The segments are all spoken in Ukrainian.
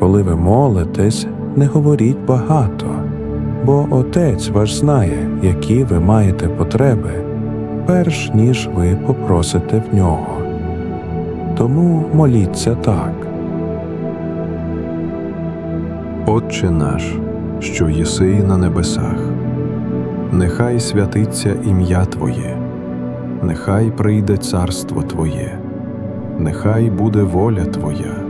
коли ви молитесь, не говоріть багато, бо Отець ваш знає, які ви маєте потреби, перш ніж ви попросите в нього. Тому моліться так. Отче наш, що єси на небесах, нехай святиться ім'я Твоє, нехай прийде царство Твоє, нехай буде воля Твоя,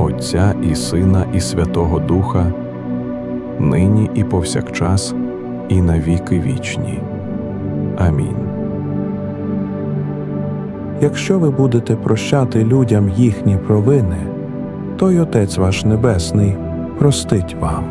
Отця і Сина, і Святого Духа, нині і повсякчас, і на віки вічні. Амінь. Якщо ви будете прощати людям їхні провини, то й Отець ваш Небесний простить вам.